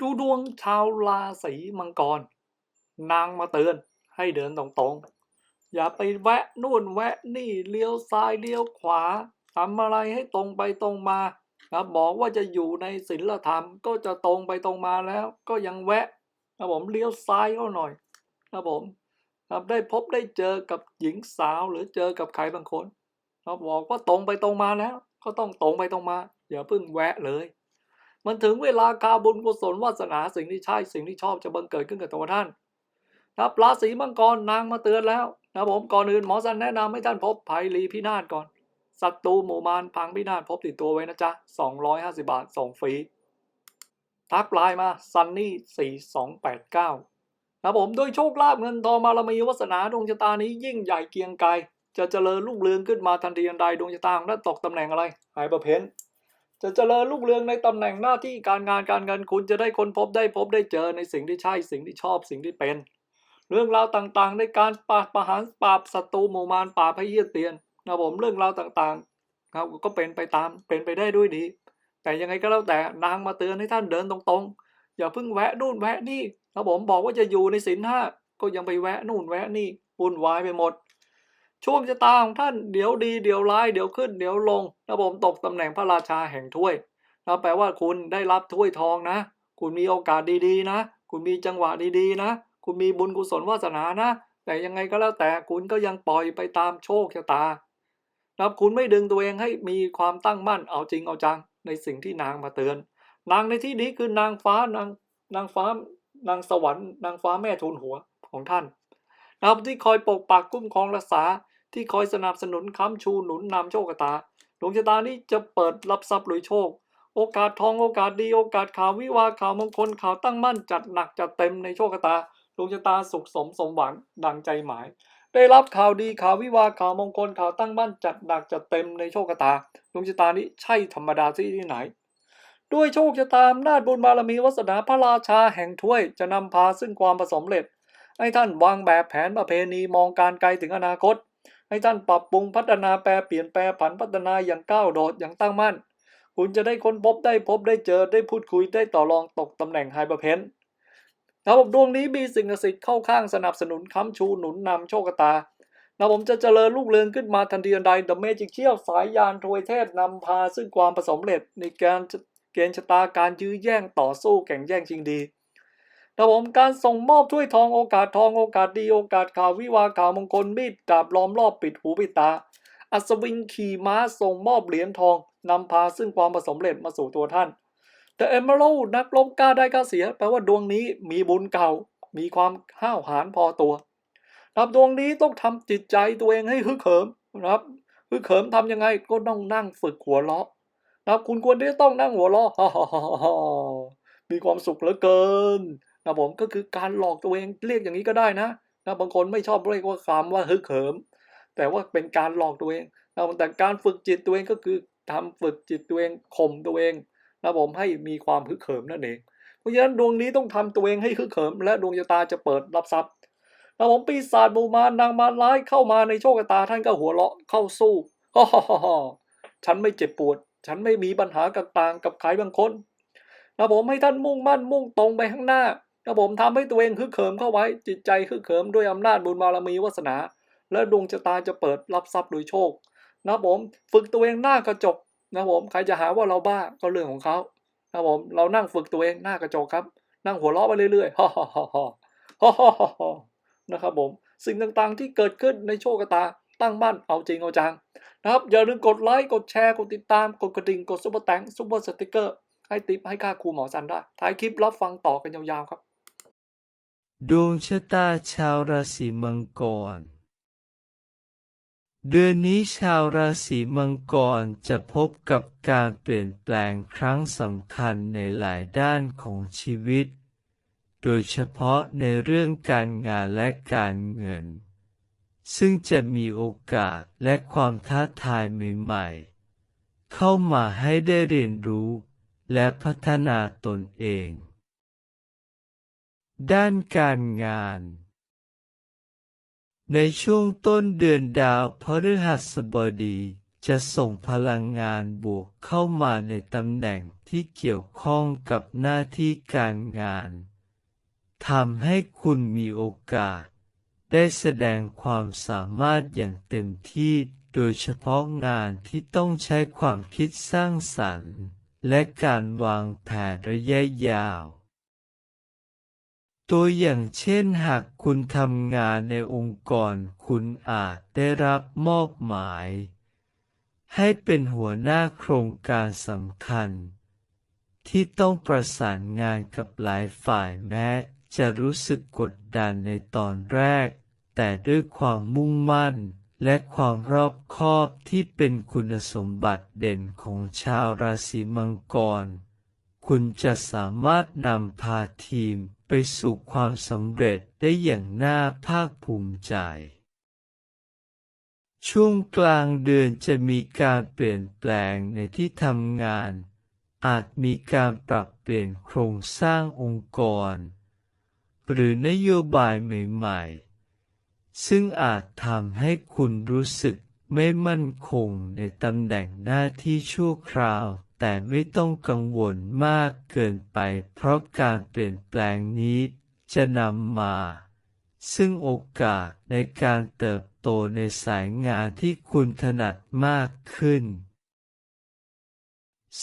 ดูดวงชาวราศีมังกร นางมาเตือนให้เดินตรงๆ อย่าไปแวะนู่นแวะนี่เลี้ยวซ้ายเลี้ยวขวาทำอะไรให้ตรงไปตรงมานะบอกว่าจะอยู่ในศีลธรรมก็จะตรงไปตรงมาแล้ว ก็ยังแวะนะผมเลี้ยวซ้ายก็หน่อยนะผมครับได้พบได้เจอกับหญิงสาวหรือเจอกับใครบางคนนะบอกว่าตรงไปตรงมาแล้ว ก็ต้องตรงไปตรงมาอย่าเพิ่งแวะเลย มันถึงเวลาคาบุญกุศลวาสนาสิ่งที่ใช่สิ่งที่ชอบจะบังเกิดขึ้นกับตัวท่านครับราศีมังกรนางมาเตือนแล้วนะผมก่อนอื่นหมอสันแนะนำให้ท่านพบภัยรีพินาศก่อนศัตรูหมู่มารพังพินาศพบติดตัวไว้นะจ๊ะ250 บาทส่งฟรีทักไลน์มาซันนี่4289นะผมโดยโชคลาภเงินทองบารมีวาสนาดวงชะตานี้ยิ่งใหญ่เกียงไกรจะเจริญรุ่งเรืองขึ้นมาทันทีทันใดดวงชะตาของท่านตกตำแหน่งอะไรหายประเพน จะเจริญรุ่งเรืองในตำแหน่งหน้าที่การงานการเงินคุณจะได้ค้นพบได้พบได้เจอในสิ่งที่ใช่สิ่งที่ชอบสิ่งที่เป็น เรื่องราวต่างๆ ในการปราบประหารปราบศัตรูหมู่มารปราบให้เยียเตียนนะผมเรื่องราวต่างๆครับก็เป็นไปตามเป็นไปได้ด้วยดี แต่ยังไงก็แล้วแต่นางมาเตือนให้ท่านเดินตรงๆ อย่าเพิ่งแวะนู่นแวะนี่นะผมบอกว่าจะอยู่ในศีลห้าก็ยังไปแวะนู่นแวะนี่วุ่นวายไปหมด ช่วงชะตาของท่านเดี๋ยวดีเดี๋ยวร้ายเดี๋ยวขึ้นเดี๋ยวลงนะผมตกตำแหน่งพระราชาแห่งถ้วยนะแปลว่าคุณได้รับถ้วยทองนะ คุณมีโอกาสดีๆนะ คุณมีจังหวะดีๆนะ คุณมีบุญกุศลวาสนานะ แต่ยังไงก็แล้วแต่คุณก็ยังปล่อยไปตามโชคชะตานะคุณไม่ดึงตัวเองให้มีความตั้งมั่นเอาจริงเอาจัง ในสิ่งที่นางมาเตือน นางในที่นี้คือนางฟ้านางนางฟ้านางสวรรค์นางฟ้าแม่ทูลหัวของท่านนะครับที่คอยปกปักคุ้มครองรักษา ที่คอยสนับสนุนค้ำชูหนุนนำโชคชะตาดวงชะตานี้จะเปิดรับทรัพย์รวยโชค โอกาสทองโอกาสดีโอกาสข่าววิวาข่าวมงคลข่าวตั้งมั่นจัดหนักจัดเต็มในโชคชะตาดวงชะตาสุขสมสมหวังดังใจหมาย ได้รับข่าวดีข่าววิวาข่าวมงคลข่าวตั้งมั่นจัดหนักจัดเต็มในโชคชะตาดวงชะตานี้ใช่ธรรมดาที่ที่ไหนด้วยโชคชะตาอำนาจบุญบารมีวาสนาพระราชาแห่งถ้วยจะนำพาซึ่งความประสมเร็จ ให้ท่านวางแบบแผนประเพณีมองการไกลถึงอนาคต ให้ท่านปรับปรุงพัฒนาแปรเปลี่ยนแปลผันพัฒนาอย่างก้าวโดดอย่างตั้งมั่น คุณจะได้ค้นพบได้พบได้เจอได้พูดคุยได้ต่อรองตกตำแหน่งไฮเปอร์เพนระบบดวงนี้มีสิ่งศักดิ์สิทธิ์เข้าข้างสนับสนุนค้ำชูหนุนนำโชคตานะผมจะเจริญรุ่งเรืองขึ้นมาทันทีทันใด The Magic เชี่ยวสายยานทวยเทพนำพาซึ่งความประสมเร็จในการเกณฑ์ชะตาการยื้อแย่งต่อสู้แข่งแย่งชิงดี นะผมการส่งมอบถ้วยทองโอกาสทองโอกาสดีโอกาสข่าววิวาข่าวมงคลมีดดาบล้อมรอบปิดหูปิดตา อัศวินขี่ม้าส่งมอบเหรียญทองนำพาซึ่งความประสมเร็จมาสู่ตัวท่าน แต่เอมเมอรัลนักล้มกล้าได้กล้าเสีย แปลว่าดวงนี้มีบุญเก่า มีความห้าวหาญพอตัวนะครับดวงนี้ต้องทำจิตใจตัวเองให้ฮึกเหิมนะครับฮึกเหิมทำยังไงก็ต้องนั่งฝึกหัวเราะนะครับคุณควรที่จะต้องนั่งหัวเราะมีความสุขเหลือเกิน นะผมก็คือการหลอกตัวเองเรียกอย่างนี้ก็ได้นะนะบางคนไม่ชอบเรียกว่าคำว่าฮึกเหิม แต่ว่าเป็นการหลอกตัวเองนะแต่การฝึกจิตตัวเองก็คือทำฝึกจิตตัวเองข่มตัวเองนะผมให้มีความฮึกเหิมนั่นเองเพราะฉะนั้นดวงนี้ต้องทำตัวเองให้ฮึกเหิม และดวงชะตาจะเปิดรับทรัพย์นะผมปีศาจบูมานางมารร้ายเข้ามาในโชคชะตาท่านก็หัวเราะเข้าสู้ฮ่าฮ่าฮ่าฉันไม่เจ็บปวด ฉันไม่มีปัญหากับต่างกับใครบางคนนะผมให้ท่านมุ่งมั่นมุ่งตรงไปข้างหน้า นะผมทำให้ตัวเองฮึกเหิมเข้าไว้จิตใจฮึกเหิมด้วยอำนาจบุญบารมีวาสนา และดวงชะตาจะเปิดรับทรัพย์โดยโชค นะผมฝึกตัวเองหน้ากระจกนะผมใครจะหาว่าเราบ้าก็เรื่องของเขานะผมเรานั่งฝึกตัวเองหน้ากระจกครับ นั่งหัวเราะไปเรื่อยๆฮ่าฮ่าฮ่าฮ่าฮ่าฮ่านะครับผมสิ่งต่างๆที่เกิดขึ้นในโชคตาตั้งมั่นเอาจริงเอาจังนะครับอย่าลืมกดไลค์กดแชร์กดติดตามกดกระดิ่งกดซุปเปอร์แตงซุปเปอร์สติกเกอร์ให้ติปให้ค่าครูหมอสันได้ท้ายคลิปรับฟังต่อกันยาวๆครับ ดวงชะตาชาวราศีมังกร เดือนนี้ชาวราศีมังกรจะพบกับการเปลี่ยนแปลงครั้งสำคัญในหลายด้านของชีวิต โดยเฉพาะในเรื่องการงานและการเงิน ซึ่งจะมีโอกาสและความท้าทายใหม่ๆ เข้ามาให้ได้เรียนรู้และพัฒนาตนเอง ด้านการงาน ในช่วงต้นเดือนดาวพฤหัสบดีจะส่งพลังงานบวกเข้ามาในตำแหน่งที่เกี่ยวข้องกับหน้าที่การงานทำให้คุณมีโอกาส ได้แสดงความสามารถอย่างเต็มที่โดยเฉพาะงานที่ต้องใช้ความคิดสร้างสรรค์ และการวางแผนระยะยาว ตัวอย่างเช่นหากคุณทำงานในองค์กรคุณอาจได้รับมอบหมาย ให้เป็นหัวหน้าโครงการสำคัญ ที่ต้องประสานงานกับหลายฝ่ายแม้จะรู้สึกกดดันในตอนแรก แต่ด้วยความมุ่งมั่นและความรอบคอบที่เป็นคุณสมบัติเด่นของชาวราศีมังกร คุณจะสามารถนำพาทีมไปสู่ความสำเร็จได้อย่างน่าภาคภูมิใจ ช่วงกลางเดือนจะมีการเปลี่ยนแปลงในที่ทำงาน อาจมีการปรับเปลี่ยนโครงสร้างองค์กร หรือนโยบายใหม่ๆ ซึ่งอาจทำให้คุณรู้สึกไม่มั่นคงในตำแหน่งหน้าที่ชั่วคราว แต่ไม่ต้องกังวลมากเกินไป เพราะการเปลี่ยนแปลงนี้จะนำมา ซึ่งโอกาสในการเติบโตในสายงานที่คุณถนัดมากขึ้น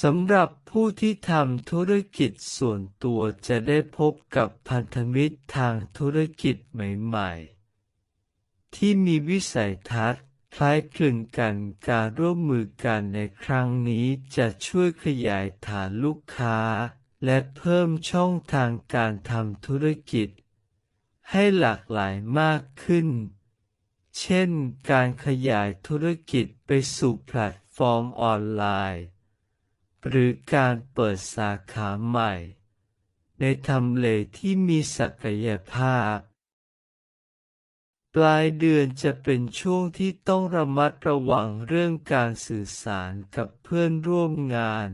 สำหรับผู้ที่ทำธุรกิจส่วนตัวจะได้พบกับพันธมิตรทางธุรกิจใหม่ ๆ ที่มีวิสัยทัศน์ คล้ายคลึงกันการร่วมมือกันในครั้งนี้จะช่วยขยายฐานลูกค้า และเพิ่มช่องทางการทำธุรกิจ ให้หลากหลายมากขึ้น เช่น การขยายธุรกิจไปสู่แพลตฟอร์มออนไลน์ หรือการเปิดสาขาใหม่ ในทำเลที่มีศักยภาพ ปลายเดือนจะเป็นช่วงที่ต้องระมัดระวังเรื่องการสื่อสารกับเพื่อนร่วมงาน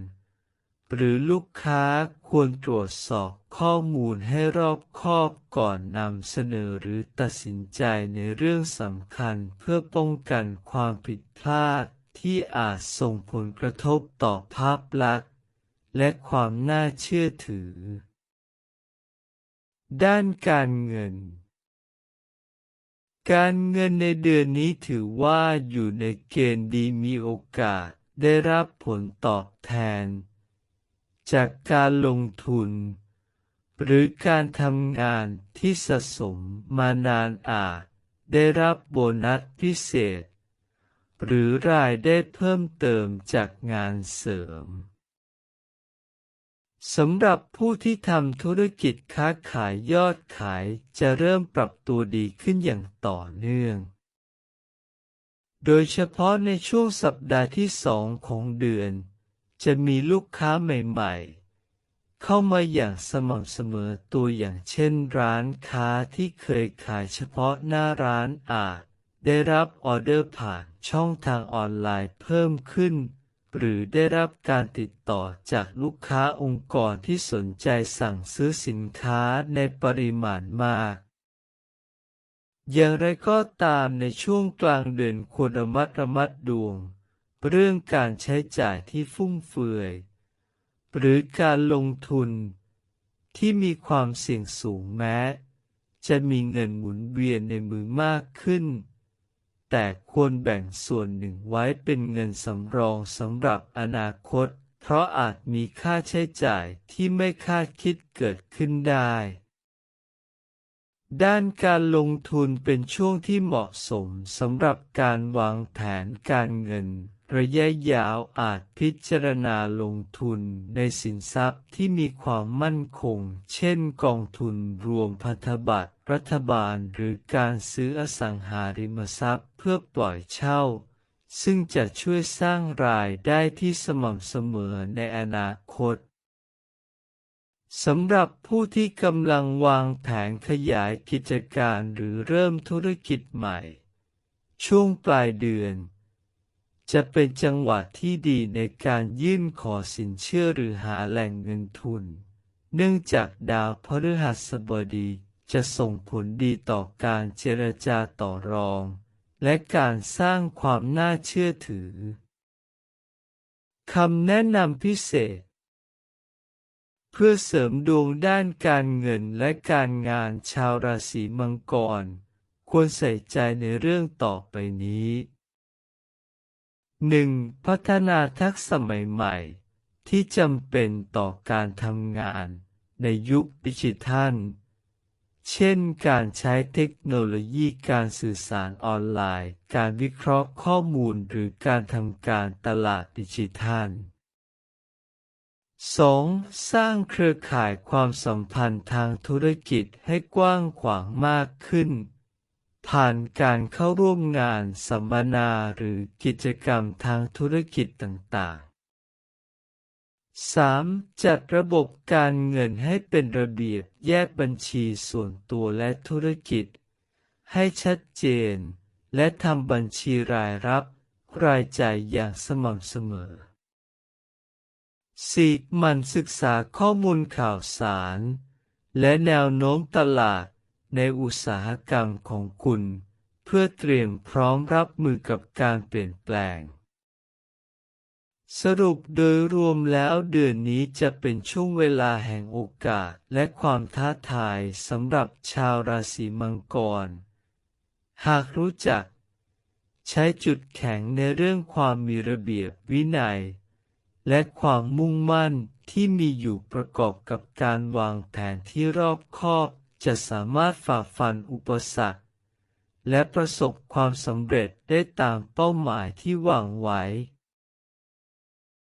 หรือลูกค้าควรตรวจสอบข้อมูลให้รอบคอบก่อนนำเสนอหรือตัดสินใจในเรื่องสำคัญเพื่อป้องกันความผิดพลาดที่อาจส่งผลกระทบต่อภาพลักษณ์ และความน่าเชื่อถือ ด้านการเงิน การเงินในเดือนนี้ถือว่าอยู่ในเกณฑ์ดีมีโอกาสได้รับผลตอบแทน จากการลงทุน หรือการทำงานที่สะสมมานานอาจได้รับโบนัสพิเศษ หรือรายได้เพิ่มเติมจากงานเสริม สำหรับผู้ที่ทำธุรกิจค้าขายยอดขายจะเริ่มปรับตัวดีขึ้นอย่างต่อเนื่อง โดยเฉพาะในช่วงสัปดาห์ที่สองของเดือน จะมีลูกค้าใหม่ๆ เข้ามาอย่างสม่ำเสมอตัวอย่างเช่นร้านค้าที่เคยขายเฉพาะหน้าร้านอาจ ได้รับออเดอร์ผ่านช่องทางออนไลน์เพิ่มขึ้น หรือได้รับการติดต่อจากลูกค้าองค์กรที่สนใจสั่งซื้อสินค้าในปริมาณมาก อย่างไรก็ตามในช่วงกลางเดือนควรระมัดระมัดดวง เรื่องการใช้จ่ายที่ฟุ่มเฟือย หรือการลงทุน ที่มีความเสี่ยงสูงแม้ จะมีเงินหมุนเวียนในมือมากขึ้น แต่ควรแบ่งส่วนหนึ่งไว้เป็นเงินสำรองสำหรับอนาคต เพราะอาจมีค่าใช้จ่ายที่ไม่คาดคิดเกิดขึ้นได้ ด้านการลงทุนเป็นช่วงที่เหมาะสมสำหรับการวางแผนการเงิน ระยะยาวอาจพิจารณาลงทุนในสินทรัพย์ที่มีความมั่นคง เช่นกองทุนรวมพันธบัตรรัฐบาลหรือการซื้ออสังหาริมทรัพย์เพื่อปล่อยเช่า ซึ่งจะช่วยสร้างรายได้ที่สม่ำเสมอในอนาคตสำหรับผู้ที่กำลังวางแผนขยายกิจการหรือเริ่มธุรกิจใหม่ ช่วงปลายเดือน จะเป็นจังหวะที่ดีในการยื่นขอสินเชื่อหรือหาแหล่งเงินทุน เนื่องจากดาวพฤหัสบดีจะส่งผลดีต่อการเจรจาต่อรอง และการสร้างความน่าเชื่อถือ คำแนะนำพิเศษ เพื่อเสริมดวงด้านการเงินและการงานชาวราศีมังกร ควรใส่ใจในเรื่องต่อไปนี้ 1. พัฒนาทักษะใหม่ ๆ ที่จำเป็นต่อการทำงานในยุคดิจิทัล เช่นการใช้เทคโนโลยีการสื่อสารออนไลน์ การวิเคราะห์ข้อมูลหรือการทำการตลาดดิจิทัล 2. สร้างเครือข่ายความสัมพันธ์ทางธุรกิจให้กว้างขวางมากขึ้น ผ่านการเข้าร่วมงานสัมมนาหรือกิจกรรมทางธุรกิจต่างๆ 3. จัดระบบการเงินให้เป็นระเบียบแยกบัญชีส่วนตัวและธุรกิจ ให้ชัดเจน และทำบัญชีรายรับ รายจ่ายอย่างสม่ำเสมอ 4. มันศึกษาข้อมูลข่าวสาร และแนวโน้มตลาด ในอุตสาหกรรมของคุณ เพื่อเตรียมพร้อมรับมือกับการเปลี่ยนแปลง สรุปโดยรวมแล้วเดือนนี้จะเป็นช่วงเวลาแห่งโอกาสและความท้าทายสำหรับชาวราศีมังกร หากรู้จัก ใช้จุดแข็งในเรื่องความมีระเบียบวินัย และความมุ่งมั่นที่มีอยู่ประกอบกับการวางแผนที่รอบคอบ จะสามารถฝ่าฟันอุปสรรค และประสบความสำเร็จได้ตามเป้าหมายที่หวังไว้